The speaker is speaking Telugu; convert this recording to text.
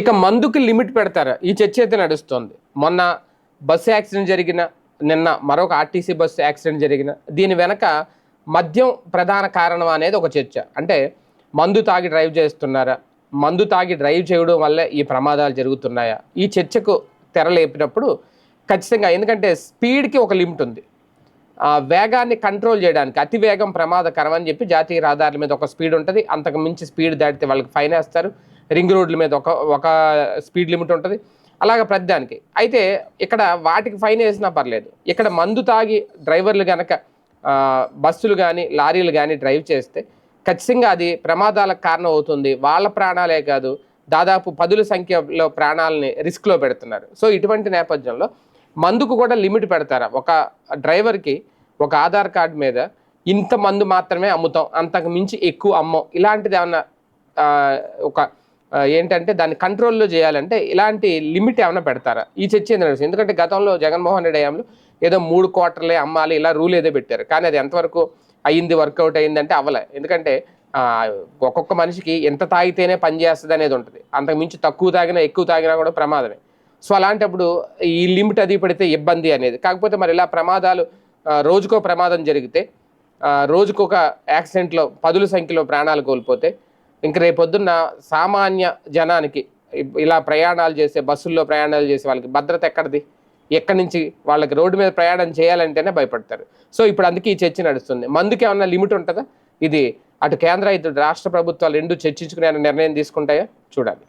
ఇక మందుకి లిమిట్ పెడతారా. ఈ చర్చ అయితే నడుస్తుంది. మొన్న బస్సు యాక్సిడెంట్ జరిగిన నిన్న మరొక ఆర్టీసీ బస్సు యాక్సిడెంట్ జరిగిన దీని వెనక మద్యం ప్రధాన కారణం అనేది ఒక చర్చ. అంటే మందు తాగి డ్రైవ్ చేస్తున్నారా? మందు తాగి డ్రైవ్ చేయడం వల్లే ఈ ప్రమాదాలు జరుగుతున్నాయా? ఈ చర్చకు తెరలేపినప్పుడు ఖచ్చితంగా ఎందుకంటే స్పీడ్కి ఒక లిమిట్ ఉంది. ఆ వేగాన్ని కంట్రోల్ చేయడానికి అతి వేగం ప్రమాదకరం అని చెప్పి జాతీయ రహదారుల మీద ఒక స్పీడ్ ఉంటుంది. అంతకు మించి స్పీడ్ దాటితే వాళ్ళకి ఫైన్ వేస్తారు. రింగ్ రోడ్ల మీద ఒక ఒక స్పీడ్ లిమిట్ ఉంటుంది. అలాగే ప్రతిదానికి. అయితే ఇక్కడ వాటికి ఫైన్ వేసినా పర్లేదు. ఇక్కడ మందు తాగి డ్రైవర్లు కనుక బస్సులు కానీ లారీలు కానీ డ్రైవ్ చేస్తే ఖచ్చితంగా అది ప్రమాదాలకు కారణం అవుతుంది వాళ్ళ ప్రాణాలే కాదు దాదాపు పదుల సంఖ్యలో ప్రాణాలని రిస్క్లో పెడుతున్నారు. సో ఇటువంటి నేపథ్యంలో మందుకు కూడా లిమిట్ పెడతారా? ఒక డ్రైవర్కి ఒక ఆధార్ కార్డు మీద ఇంత మందు మాత్రమే అమ్ముతాం అంతకు మించి ఎక్కువ అమ్మం. ఇలాంటిది ఏమన్నా ఒక ఏంటంటే దాన్ని కంట్రోల్లో చేయాలంటే ఇలాంటి లిమిట్ ఏమైనా పెడతారా? ఈ చర్చ ఏంటంటే ఎందుకంటే గతంలో జగన్మోహన్ రెడ్డి హయాంలో ఏదో మూడు క్వార్టర్లే అమ్మాలి ఇలా రూల్ ఏదో పెట్టారు. కానీ అది ఎంతవరకు అయ్యింది వర్కౌట్ అయ్యిందంటే అవ్వలే ఎందుకంటే ఒక్కొక్క మనిషికి ఎంత తాగితేనే పనిచేస్తుంది అనేది ఉంటుంది. అంతకు మించి తక్కువ తాగినా ఎక్కువ తాగినా కూడా ప్రమాదమే. సో అలాంటప్పుడు ఈ లిమిట్ అది పెడితే ఇబ్బంది అనేది. కాకపోతే మరి ఇలా ప్రమాదాలు రోజుకో ప్రమాదం జరిగితే రోజుకొక యాక్సిడెంట్లో పదుల సంఖ్యలో ప్రాణాలు కోల్పోతే ఇంక రేపొద్దున్న సామాన్య జనానికి ఇలా ప్రయాణాలు చేసే బస్సుల్లో ప్రయాణాలు చేసే వాళ్ళకి భద్రత ఎక్కడిది? ఎక్కడి నుంచి వాళ్ళకి రోడ్డు మీద ప్రయాణం చేయాలంటేనే భయపడతారు. సో ఇప్పుడు అందుకే ఈ చర్చ నడుస్తుంది. మందుకు ఏమన్నా లిమిట్ ఉంటుందా? ఇది అటు కేంద్ర ఇటు రాష్ట్ర ప్రభుత్వాలు రెండు చర్చించుకునే నిర్ణయం తీసుకుంటాయో? చూడాలి.